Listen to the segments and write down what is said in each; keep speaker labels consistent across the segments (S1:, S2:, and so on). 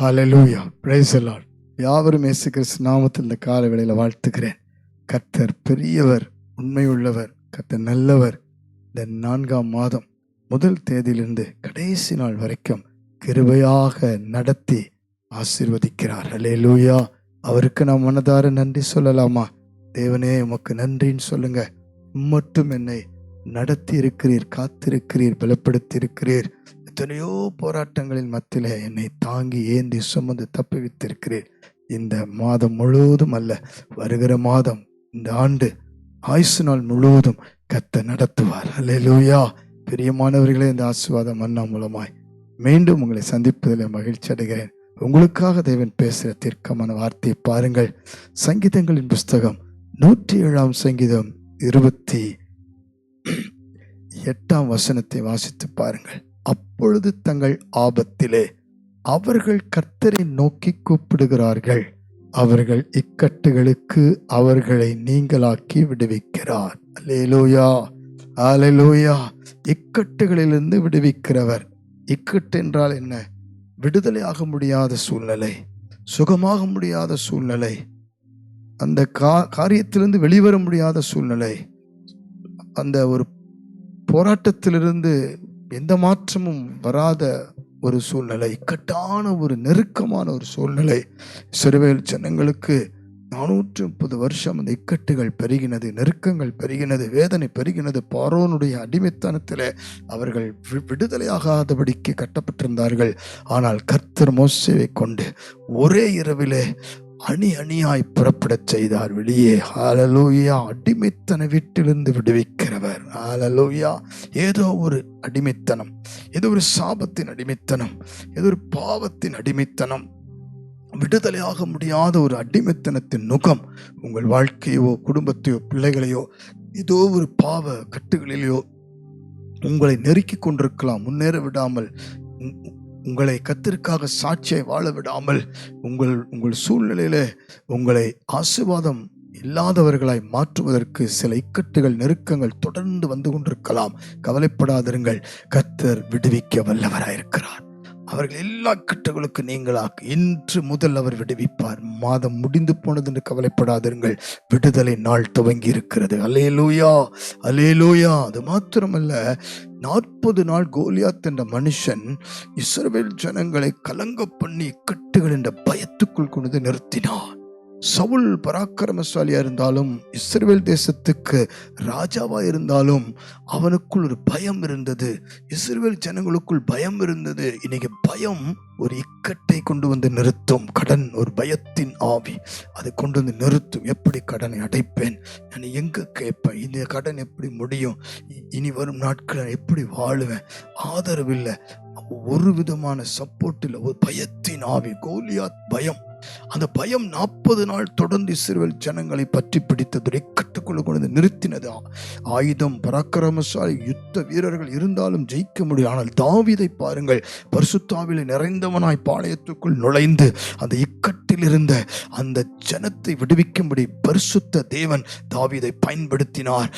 S1: Hallelujah praise யாவரும் இயேசு கிறிஸ்து நாமத்தில் இந்த கால வேளையில் வாழ்த்துக்கிறேன் கர்த்தர் பெரியவர் உண்மையுள்ளவர் கர்த்தர் நல்லவர். இந்த நான்காம் மாதம் முதல் தேதியிலிருந்து கடைசி நாள் வரைக்கும் கிருபையாக நடத்தி ஆசிர்வதிக்கிறார். ஹலேலூயா அவருக்கு நாம் மனதார நன்றி சொல்லலாமா? தேவனே உமக்கு நன்றின்னு சொல்லுங்க. மட்டும் என்னை நடத்தி இருக்கிறீர் காத்திருக்கிறீர் பலப்படுத்தி இருக்கிறீர் எத்தனையோ போராட்டங்களின் மத்தியில் என்னை தாங்கி ஏந்தி சுமந்து தப்பிவித்திருக்கிறேன். இந்த மாதம் முழுவதும் அல்ல வருகிற மாதம் இந்த ஆண்டு ஆயுசு நாள் முழுவதும் கத்த நடத்துவார். அல்லேலூயா பிரியமானவர்களே இந்த ஆசீர்வாதம் அண்ணா மூலமாய் மீண்டும் உங்களை சந்திப்பதில் மகிழ்ச்சி அடைகிறேன். உங்களுக்காக தேவன் பேசுகிற தீர்க்கமான வார்த்தையை பாருங்கள். சங்கீதங்களின் புஸ்தகம் நூற்றி ஏழாம் சங்கீதம் இருபத்தி எட்டாம் வசனத்தை வாசித்து பாருங்கள். அப்பொழுது தங்கள் ஆபத்திலே அவர்கள் கர்த்தரை நோக்கி கூப்பிடுகிறார்கள். அவர்கள் இக்கட்டுகளுக்கு அவர்களை நீங்களாக்கி விடுவிக்கிறார். அலேலோயா அலேலோயா இக்கட்டுகளிலிருந்து விடுவிக்கிறவர். இக்கட்டு என்றால் என்ன? விடுதலையாக முடியாத சூழ்நிலை சுகமாக முடியாத சூழ்நிலை அந்த கா காரியத்திலிருந்து வெளிவர முடியாத சூழ்நிலை அந்த ஒரு போராட்டத்திலிருந்து எந்த மாற்றமும் வராத ஒரு சூழ்நிலை இக்கட்டான ஒரு நெருக்கமான ஒரு சூழ்நிலை. சிறுவேல் ஜனங்களுக்கு நானூற்று முப்பது வருஷம் அந்த இக்கட்டுகள் பெருகினது நெருக்கங்கள் பெருகினது வேதனை பெருகினது. பாரோனுடைய அடிமைத்தனத்தில் அவர்கள் விடுதலையாகாதபடிக்கு கட்டப்பட்டிருந்தார்கள். ஆனால் கர்த்தர் மோசேவை கொண்டு ஒரே இரவிலே அணி அணியாய் புறப்படச் செய்தார் வெளியே. ஹalleluya. அடிமைத்தன வீட்டிலிருந்து விடுவிக்கிறவர். ஹalleluya. ஏதோ ஒரு அடிமைத்தனம். ஏதோ ஒரு சாபத்தின் அடிமைத்தனம். ஏதோ ஒரு பாவத்தின் அடிமைத்தனம். விடுதலையாக முடியாத ஒரு அடிமைத்தனத்தின் நுகம் உங்கள் வாழ்க்கையோ குடும்பத்தையோ பிள்ளைகளையோ ஏதோ ஒரு பாவ கட்டுகளிலேயோ உங்களை நெருக்கி கொண்டிருக்கலாம். முன்னேற விடாமல் உங்களை கத்திற்காக சாட்சியை வாழ விடாமல் உங்கள் உங்கள் சூழ்நிலையில உங்களை ஆசீர்வாதம் இல்லாதவர்களாய் மாற்றுவதற்கு சில இக்கட்டுகள் நெருக்கங்கள் தொடர்ந்து வந்து கொண்டிருக்கலாம். கவலைப்படாதிருங்கள். கர்த்தர் விடுவிக்க வல்லவராயிருக்கிறார் அவர்கள் எல்லா கட்டுகளுக்கு நீங்களாக இன்று முதல் அவர் விடுவிப்பார். மாதம் முடிந்து போனது என்று கவலைப்படாதிருங்கள். விடுதலை நாள் துவங்கி இருக்கிறது. அலேலூயா அலேலூயா அது மாத்திரமல்ல. நாற்பது நாள் கோலியாத் என்ற மனுஷன் இஸ்ரவேல் ஜனங்களை கலங்க பண்ணி கட்டுகள் என்ற பயத்துக்குள் கொண்டு நிறுத்தினான். சவுல் பராக்கிரமசாலியாக இருந்தாலும் இஸ்ரேல் தேசத்துக்கு ராஜாவாக இருந்தாலும் அவனுக்குள் ஒரு பயம் இருந்தது. இஸ்ரேல் ஜனங்களுக்குள் பயம் இருந்தது. இன்னைக்கு பயம் ஒரு இக்கட்டை கொண்டு வந்து நிறுத்தும். கடன் ஒரு பயத்தின் ஆவி. அதை கொண்டு வந்து நிறுத்தும். எப்படி கடனை அடைப்பேன்? நான் எங்கே கேட்பேன்? இந்த கடன் எப்படி முடியும்? இனி வரும் நாட்கள் எப்படி வாழுவேன்? ஆதரவு இல்லை ஒரு விதமான சப்போர்ட் இல்லை. ஒரு பயத்தின் ஆவி. கோலியாத் பயம். அந்த பயம் நாற்பது நாள் தொடர்ந்து இஸ்ரேல் ஜனங்களை பற்றி பிடித்தது இக்கட்டுக்குள்ள கொண்டு நிறுத்தினது? ஆயுதம் பராக்கிரமசாலி யுத்த வீரர்கள் இருந்தாலும் ஜெயிக்க முடியும் ஆனால் தாவிதை பாருங்கள் பரிசுத்தாவிலே நிறைந்தவனாய் பாளையத்துக்குள் நுழைந்து அந்த இக்கட்டில் இருந்த அந்த ஜனத்தை விடுவிக்கும்படி பரிசுத்த தேவன் தாவிதை பயன்படுத்தினார்.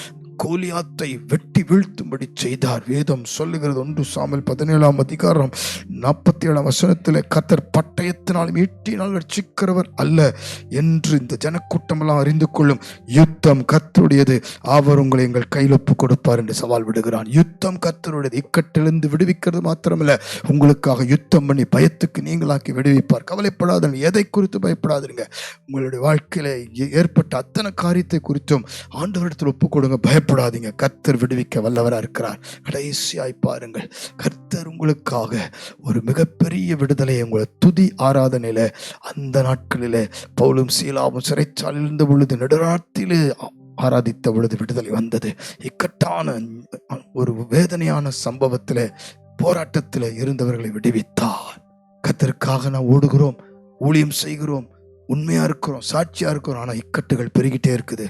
S1: கோலியாத்தை வெட்டி வீழ்த்தும்படி செய்தார். வேதம் சொல்லுகிறது ஒன்று சாமல் பதினேழாம் அதிகாரம் நாற்பத்தி ஏழாம் வசனத்தில் கத்தர் பட்டயத்தினாலும் ஈட்டினால் ரட்சிக்கிறவர் அல்ல என்று இந்த ஜனக்கூட்டமெல்லாம் அறிந்து கொள்ளும் யுத்தம் கத்தருடையது அவர் உங்களை எங்கள் கையில் ஒப்பு கொடுப்பார் என்று சவால் விடுகிறான். யுத்தம் கத்தருடையது இக்கட்டிலிருந்து விடுவிக்கிறது மாத்திரமல்ல உங்களுக்காக யுத்தம் பண்ணி பயத்துக்கு நீங்களாக்கி விடுவிப்பார். கவலைப்படாதீங்க எதை குறித்து பயப்படாதீங்க உங்களுடைய வாழ்க்கையில் ஏ- ஏற்பட்ட அத்தனை காரியத்தை குறித்தும் ஆண்டவரிடத்தில் ஒப்பு கொடுங்க. பயப்படாதீங்க. கர்த்தர் விடுவிக்க வல்லவராக இருக்கிறார். கடைசியாய் பாருங்கள். கர்த்தர் உங்களுக்காக ஒரு மிகப்பெரிய விடுதலையை உங்களை துதி ஆராதனையில் அந்த நாட்களில் பவுலும் சீலாவும் சிறைச்சாலில் இருந்த பொழுது நெடுராத்திலே ஆராதித்த பொழுது விடுதலை வந்தது. இக்கட்டான ஒரு வேதனையான சம்பவத்தில் போராட்டத்தில் இருந்தவர்களை விடுவித்தார். கத்திற்காக நான் ஓடுகிறோம் ஊழியம் செய்கிறோம் உண்மையாக இருக்கிறோம் சாட்சியாக இருக்கிறோம். ஆனால் இக்கட்டுகள் பெருகிட்டே இருக்குது.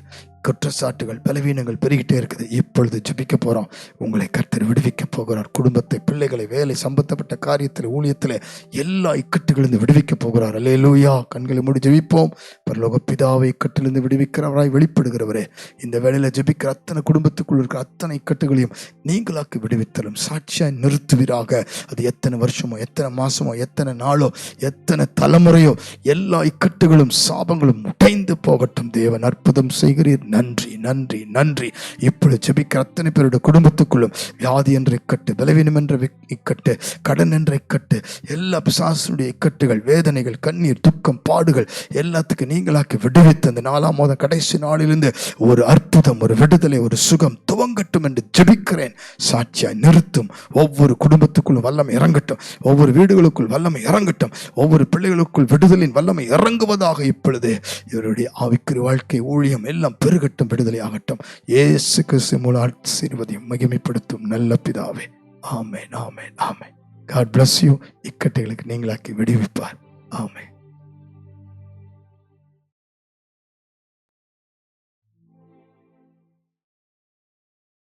S1: குற்றச்சாட்டுகள் பலவீனங்கள் பெருகிட்டே இருக்குது. இப்பொழுது ஜபிக்க போகிறோம் உங்களை கர்த்தர் விடுவிக்க போகிறார். குடும்பத்தை பிள்ளைகளை வேலை சம்பந்தப்பட்ட காரியத்தில் ஊழியத்தில் எல்லா இக்கட்டுகளிலிருந்து விடுவிக்க போகிறார். அல்லேலூயா. கண்களை மூடி ஜபிப்போம். பரலோக பிதாவை இக்கட்டிலிருந்து விடுவிக்கிறவராய் வெளிப்படுகிறவரே. இந்த வேலையில் ஜெபிக்கிற அத்தனை குடும்பத்துக்குள் இருக்கிற அத்தனை இக்கட்டுகளையும் நீங்களாக்கி விடுவித்தலும் சாட்சியாய் நிறுத்துவீராக. அது எத்தனை வருஷமோ எத்தனை மாசமோ எத்தனை நாளோ எத்தனை தலைமுறையோ எல்லா இக்கட்டுகளும் சாபங்களும் உடைந்து போகட்டும். தேவன் அற்புதம் செய்கிறீர். நன்றி நன்றி நன்றி. இப்படி ஜெபிக்கிற அத்தனை பேருடைய குடும்பத்துக்குள்ளும் வியாதி என்ற இக்கட்டு பலவீனம் என்ற இக்கட்டு கடன் என்ற இக்கட்டு எல்லா பிசாசனுடைய இக்கட்டுகள் வேதனைகள் கண்ணீர் துக்கம் பாடுகள் எல்லாத்துக்கும் நீ நீங்களாக்கி விடுவித்து அந்த நாலாம் மாதம் கடைசி நாளிலிருந்து ஒரு அற்புதம் ஒரு விடுதலை ஒரு சுகம் துவங்கட்டும் என்று ஜெபிக்கிறேன். சாட்சியாய் நிறுத்தும். ஒவ்வொரு குடும்பத்துக்குள்ளும் வல்லமை இறங்கட்டும். ஒவ்வொரு வீடுகளுக்குள் வல்லமை இறங்கட்டும். ஒவ்வொரு பிள்ளைகளுக்குள் விடுதலின் வல்லமை இறங்குவதாக இப்பொழுது இவருடைய ஆவிக்குரிய வாழ்க்கை ஊழியம் எல்லாம் பெருகட்டும் விடுதலை ஆகட்டும். இயேசு கிறிஸ்து மூலம் ஆசீர்வதியும் மகிமைப்படுத்தும் நல்ல பிதாவே. ஆமேன் ஆமேன் ஆமேன். காட் பிளஸ் யூ இக்கட்டைகளுக்கு நீங்களாக்கி விடுவிப்பார். ஆமென்.